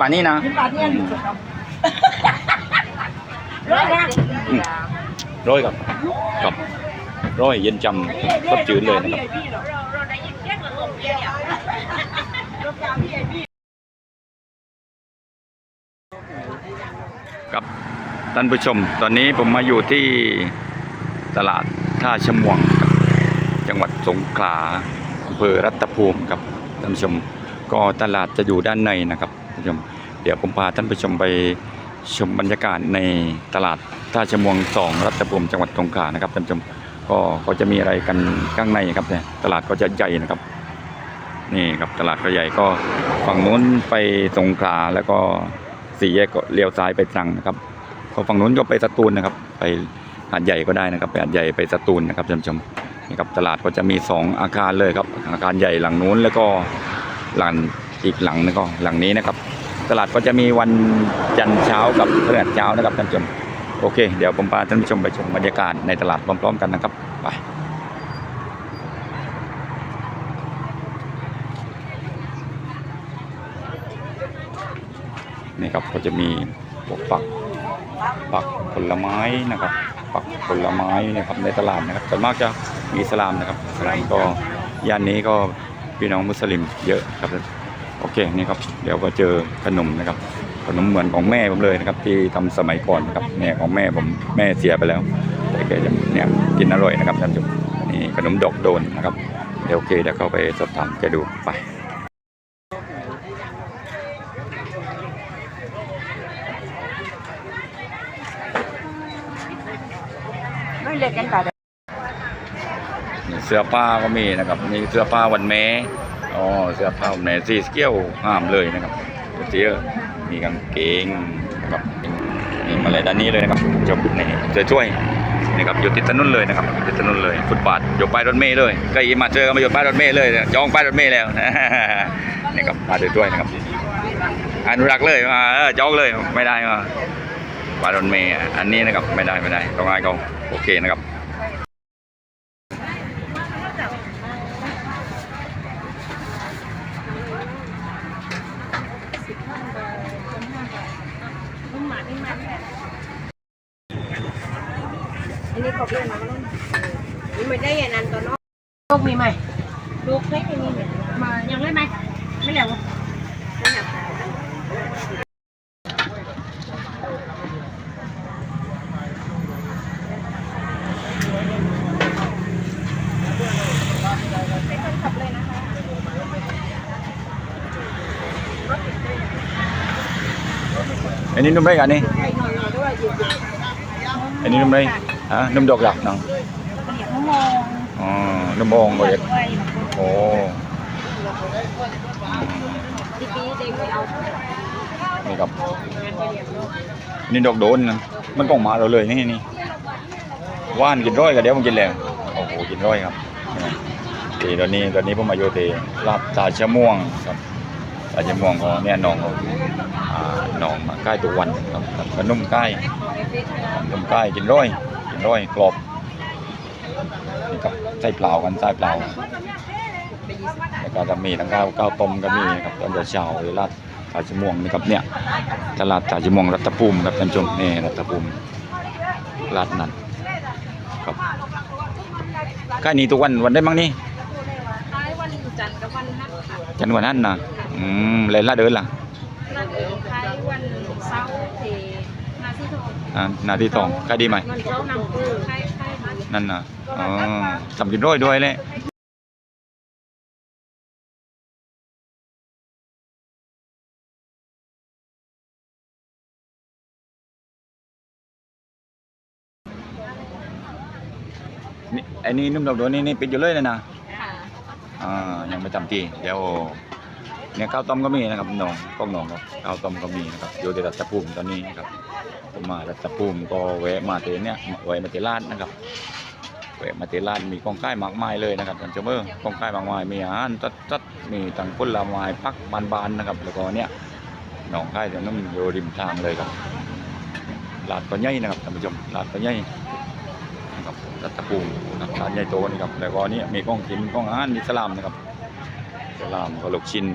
ป่านนี้นะที่ปาเนี่ยครับร้อยนะอืม ร้อยครับครับร้อยเย็นจำก็จืดเลยนะครับ เราได้ยินเสียงระบบเดียวรถยาวพี่ไอพี่ครับท่านผู้ชม ตอนนี้ผมมาอยู่ที่ตลาดท่าชะมวงครับจังหวัดสงขลาอำเภอรัตภูมิครับท่านผู้ชม ก็ตลาดจะอยู่ด้านในนะครับท่าน ผู้ชม เดี๋ยวผมพาท่านผู้ชมไปชมบรรยากาศในตลาดท่าชมวงสองรัตภูมิจังหวัดสงขลานะครับท่านผู้ชมก็เขาจะมีอะไรกันข้างในครับเนี่ยตลาดก็จะใหญ่นะครับ นี่ครับตลาดก็ใหญ่ก็ฝั่งนู้นไปสงขลาแล้วก็สี่แยกก็เลี้ยวซ้ายไปตรังนะครับพอฝั่งนู้นก็ไปสตูลนะครับ ไปหาดใหญ่ก็ได้นะครับไปหาดใหญ่ไปสตูลนะครับท่านผู้ชมนี่ครับตลาดก็จะมีสองอาคารเลยครับอาคารใหญ่หลังนู้นแล้วก็หลัง อีกหลังนึงก็หลังนี้นะครับ ตลาดก็จะมีวันจันทร์เช้ากับพฤหัสเช้านะครับท่านผู้ชมโอเค เดี๋ยวผมพาท่านผู้ชมไปชมบรรยากาศในตลาดพร้อม ๆ กันนะครับไปนี่ครับก็จะมีพวกปักปักผลไม้นะครับ ปักผลไม้นะครับในตลาดนะครับส่วนมากจะมีสลามนะครับสลามก็ย่านนี้ก็พี่น้องมุสลิมเยอะครับ โอเคนี่ครับเดี๋ยวก็เจอขนมนะครับ ขนมเหมือนของแม่ผมเลยนะครับ ที่ทำสมัยก่อนนะครับแม่ของแม่ผมแม่เสียไปแล้วแต่แกจะเนี่ยกินอร่อยนะครับท่านผู้ชมนี่ขนมดอกโดนนะครับเดี๋ยวโอเคเดี๋ยวเข้าไปสอบถามแกดูไปไม่เล็กกันแต่เสื้อผ้าก็มีนะครับมีเสื้อผ้าวันแม้ อ๋อเสื้อผ้าวันแม้สีเกี้ยวห้ามเลยนะครับเสื้อมีกางเกงนะครับนี่มาเลยด้านนี้เลยนะครับจบนี่เสื้อช่วยนี่ครับอยู่ติดถนนเลยนะครับอยู่ติดถนนเลย ฟุตบาทอยู่ป้ายรถเมล์เลยใกล้มาเจอก็มาอยู่ป้ายรถเมล์เลยจองป้ายรถเมล์แล้วนี่ครับมาเดินด้วยนะครับอนุรักษ์เลยมาจองเลยไม่ได้มาป้ายรถเมล์อันนี้นะครับไม่ได้ไม่ได้ต้องให้เขาโอเคนะครับ มีมายังไม่ไหมไม่แล้วไม่อยากขาย อันนี้นุ่มได้กันนี่ ให้หน่อยๆด้วยอยู่ อันนี้นุ่มได้ฮะนุ่มดอกหลักเนาะ เดี๋ยวมะม่วง อ๋อนุ่มมองบ่เด็ด ด้วย โอ้ นี่ครับนี่ดอกโดนนะมันกองมาเราเลยนี่นี่ว่านกินร้อยก็เดี๋ยวมันกินแล้วโอ้โหกินร้อยครับทีตอนนี้ตอนนี้ผมมาโยเทลาดตาชะม่วงครับตาชะม่วงก็เนี่ยน้องเขาอ่าน้องมาใกล้ตัววันครับครับขนมใกล้ขนมใกล้กินร้อยกินร้อยกรอบนี่ครับไส้เปล่ากันไส้เปล่า แล้วก็จะมีทั้งข้าวข้าวต้มก็มีนะครับตอนเช้าๆเวลาตาจม่วงนี่ครับเนี่ยตลาดตาจม่วงรัตภูมิครับท่านผู้ชมนี่รัตภูมิลาดนันครับใกล้นี้ทุกวันวันได้บ้างนี่ท้ายวันจันทร์กับวันฮักค่ะจันทร์วันนั้นนะอืมเลยลาดเดินล่ะนั่นเองท้ายวันเสาร์เทนาที่ทองอ่าหนาทีทองใกล้ดีไหมมันเจ้านำคือใครใครดีนั่นนะอ๋อทำกินร้อยด้วยเลย นี่ไอ้นี่นุ่มดอกโดนนี่นี่ปิดอยู่เลยเลยนะค่ะอ่ายังไม่จำที่เดี๋ยวเนี่ยข้าวต้มก็มีนะครับหนองกล้องหนองครับข้าวต้มก็มีนะครับอยู่ที่รัตภูมิตอนนี้นะครับผมมารัตภูมิก็แวะมาเตเนี่ยแวะมาเตลาดนะครับแวะมาเตลาดมีกองใกล้มากมายเลยนะครับท่านผู้ชมเออกองใกล้มากมายมีอาหารจัดๆมีทั้งผลไม้พักบานๆนะครับ แล้วก็เนี่ยหนองใกล้จะน้ำอยู่ริมทางเลยครับลาดก็ใหญ่นะครับท่านผู้ชมลาดก็ใหญ่ นะครับรัตภูมินะครับลาดใหญ่โตนะครับแล้วก็นี่มีกล้องกินกล้องอาหารอิสลามนะครับสลามก็ลูกชิ้น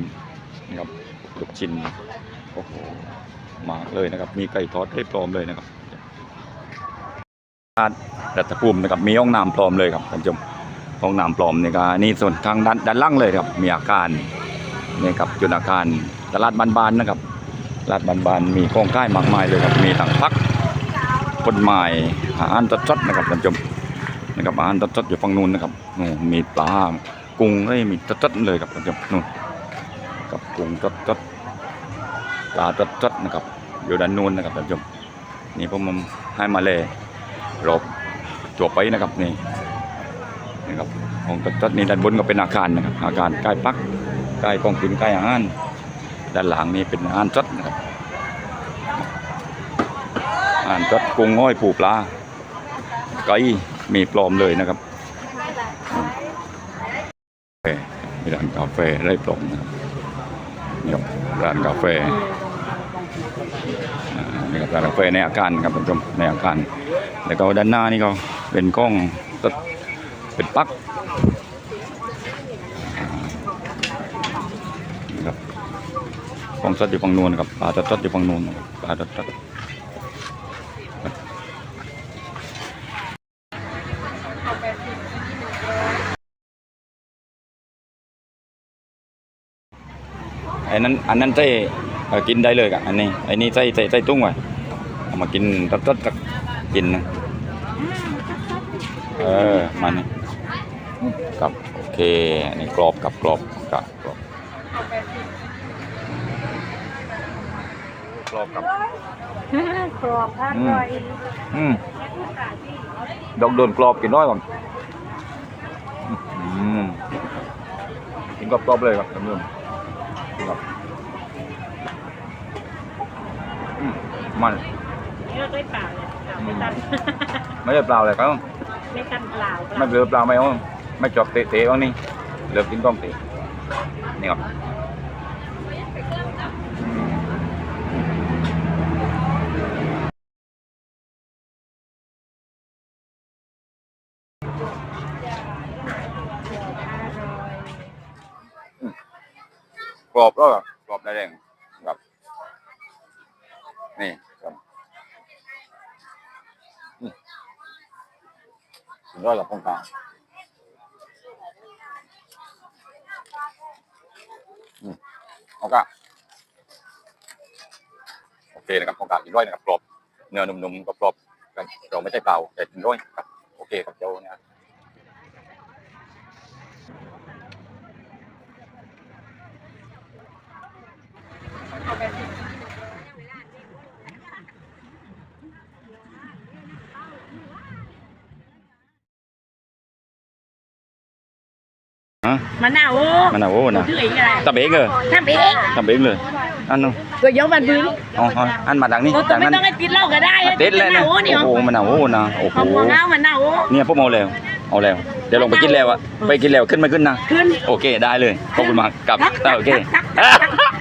นะครับลูกชิ้นโอ้โหมาเลยนะครับ มีไก่ทอดให้พร้อมเลยนะครับร้านรัตภูมินะครับมีห้องน้ำพร้อมเลยครับท่านผู้ชมห้องน้ำพร้อมนี่ก็นี่ส่วนทางด้านด้านล่างเลยครับ มีอาคารนี่ครับจุดอาคารตลาดบานๆนะครับตลาดบานๆมีของค่ายมากมายเลยครับมีทั้งพัก ต้นไม้อาหารสดๆนะครับท่านผู้ชมนะครับอาหารสดๆอยู่ฝั่งนู้นนะครับนู่นมีปลากุ้งเอ้ยมีสดๆเลยครับท่านผู้ชมนู่นกับกุ้งสดๆปลาจัดๆนะครับอยู่ด้านนู้นนะครับท่านผู้ชมนี่ผมให้มาเลยรอบจวบไปนะครับนี่นะครับของจัดๆนี่ด้านบนก็เป็นอาคารนะครับอาคารใกล้พักใกล้กองกินใกล้อาหารด้านหลังนี่เป็นอาหารจดนะครับ อาหารจดกุ้งห้อยปูปลาไก่มีปลอมเลยนะครับมีร้านกาแฟไร่ปลอมนะครับนี่ครับร้านกาแฟนี่ครับร้านกาแฟในอาคารครับท่านผู้ชมในอาคารแล้วก็ด้านหน้านี่ก็เป็นกล้องตัดเป็นปักนี่ครับกล้องตัดอยู่ฝั่งนู้นครับปลาตัดตัดอยู่ฝั่งนู้นปลาตัดตัด อ้นั้นอันนั้นใส่เอ่อกินได้เลยกับอันนี้ไอ้นี่ใส่ใส่ใส่ตุ้งไว้เอามากินตัดตัดตัดกินนะเออมันนี่กับโอเคอันนี้กรอบกับกรอบกับกรอบกรอบกับกรอบอร่อยอืมดอกโดนกรอบกินน้อยก่อนอืมกินกรอบๆเลยครับท่านผู้ชมครับอื มมันนี่เราได้เปล่าเลยไม่ตันไม่ได้เปล่าเลยครับไม่ตันเปล่าไม่เหลือเปล่าไม่เอาไม่จบเตะๆบ้างนี่เหลือกินก้อมเตะนี่ครับกรอบแล้วกรอบได้แดงครับ นี่ครับอืมสุดยอดกับพงกลางเขาก็โอเคนะครับของกลางกินด้วยนะครับกรอบเนื้อนุ่มๆกรอบๆกันเราไม่ใช่เปล่าแต่กินด้วยครับโอเคครับเจ้าเนี่ยฮะ มะนาวโอ้มันเอาโอ้นะชื่ออะไรตับเองเลยทำเองตับเองเลยอันนู้นก็ยกมันบึ้งอ๋ออันมาดังนี้โอ้แต่จากไม่นั้นต้องให้ติดเหล้าก็ได้เด็ดเลยมะนะนาวโอ้นี่โอ้โหมันเอาโอ้นะโอ้หอมโหหัวเงามะนาวโอ้เนี่ยพวกเอาแล้วเอาแล้วเดี๋ยวลงไปกินแล้วอะไปกินแล้วขึ้นไม่ขึ้นนะขึ้นโอเคได้เลยขอบคุณมากกลับครับโอเคครับครับ